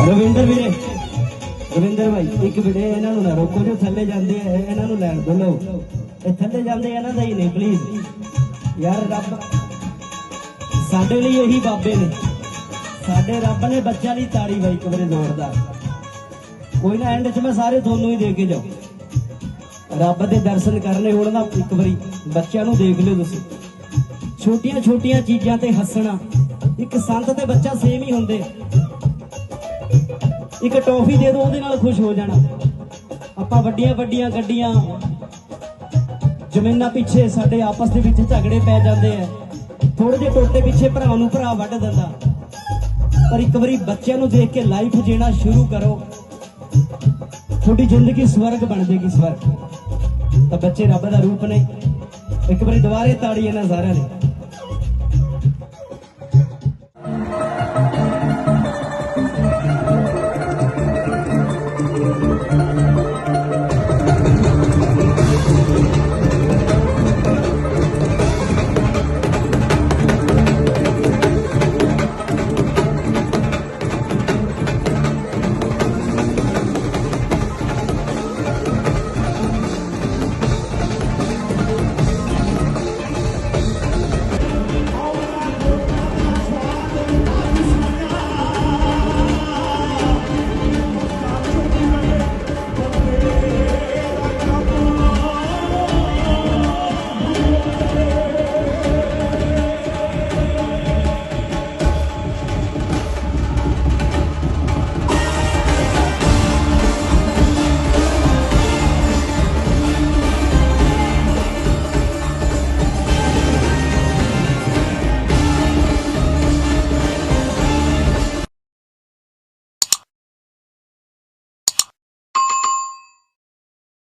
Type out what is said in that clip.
ਰਵਿੰਦਰ ਵੀਰੇ, ਰਵਿੰਦਰ ਭਾਈ, ਇੱਕ ਵੀਰੇ ਇਹਨਾਂ ਨੂੰ ਨਾ ਰੋਕੋ, ਜੋ ਥੱਲੇ ਜਾਂਦੇ ਆ ਇਹਨਾਂ ਨੂੰ ਲੈਣ ਬੋਲੋ। ਇਹ ਥੱਲੇ ਜਾਂਦੇ ਇਹਨਾਂ ਦਾ ਹੀ ਨਹੀਂ ਪਲੀਜ਼ ਯਾਰ ਰੱਬ, ਸਾਡੇ ਲਈ ਇਹੀ ਬਾਬੇ ਨੇ। ਸਾਡੇ ਰੱਬ ਨੇ ਬੱਚਿਆਂ ਲਈ ਤਾੜੀ ਬਾਈ ਇੱਕ ਵਾਰੀ ਜ਼ੋਰਦਾਰ ਕੋਈ ਨਾ ਐਂਡ 'ਚ ਮੈਂ ਸਾਰੇ ਤੁਹਾਨੂੰ ਹੀ ਦੇ ਕੇ ਜਾਉ ਰੱਬ ਦੇ ਦਰਸ਼ਨ ਕਰਨੇ ਹੋਣ ਨਾ, ਇੱਕ ਵਾਰੀ ਬੱਚਿਆਂ ਨੂੰ ਦੇਖ ਲਿਓ ਤੁਸੀਂ। ਛੋਟੀਆਂ ਛੋਟੀਆਂ ਚੀਜ਼ਾਂ ਤੇ ਹੱਸਣਾ। ਇੱਕ ਸੰਤ ਤੇ ਬੱਚਾ ਸੇਮ ਹੀ ਹੁੰਦੇ। ਇੱਕ ਟੌਫੀ ਦੇ ਦਿਓ ਉਹਦੇ ਨਾਲ ਖੁਸ਼ ਹੋ ਜਾਣਾ। ਆਪਾਂ ਵੱਡੀਆਂ ਵੱਡੀਆਂ ਗੱਡੀਆਂ, ਜ਼ਮੀਨਾਂ ਪਿੱਛੇ ਸਾਡੇ ਆਪਸ ਦੇ ਵਿੱਚ ਝਗੜੇ ਪੈ ਜਾਂਦੇ ਆ। ਥੋੜੇ ਜਿਹੇ ਟੋਟੇ ਪਿੱਛੇ ਭਰਾ ਨੂੰ ਭਰਾ ਵੱਢ ਦਿੰਦਾ। ਪਰ ਇੱਕ ਵਾਰੀ ਬੱਚਿਆਂ ਨੂੰ ਦੇਖ ਕੇ ਲਾਈਫ ਜੀਣਾ ਸ਼ੁਰੂ ਕਰੋ। ਤੁਹਾਡੀ ਜ਼ਿੰਦਗੀ ਸਵਰਗ ਬਣ ਜਾਏਗੀ, ਸਵਰਗ। ਤਾਂ ਬੱਚੇ ਰੱਬ ਦਾ ਰੂਪ ਨੇ। ਇੱਕ ਵਾਰੀ ਦੁਬਾਰੇ ਤਾੜੀ ਇਹਨਾਂ ਸਾਰਿਆਂ ਨੇ।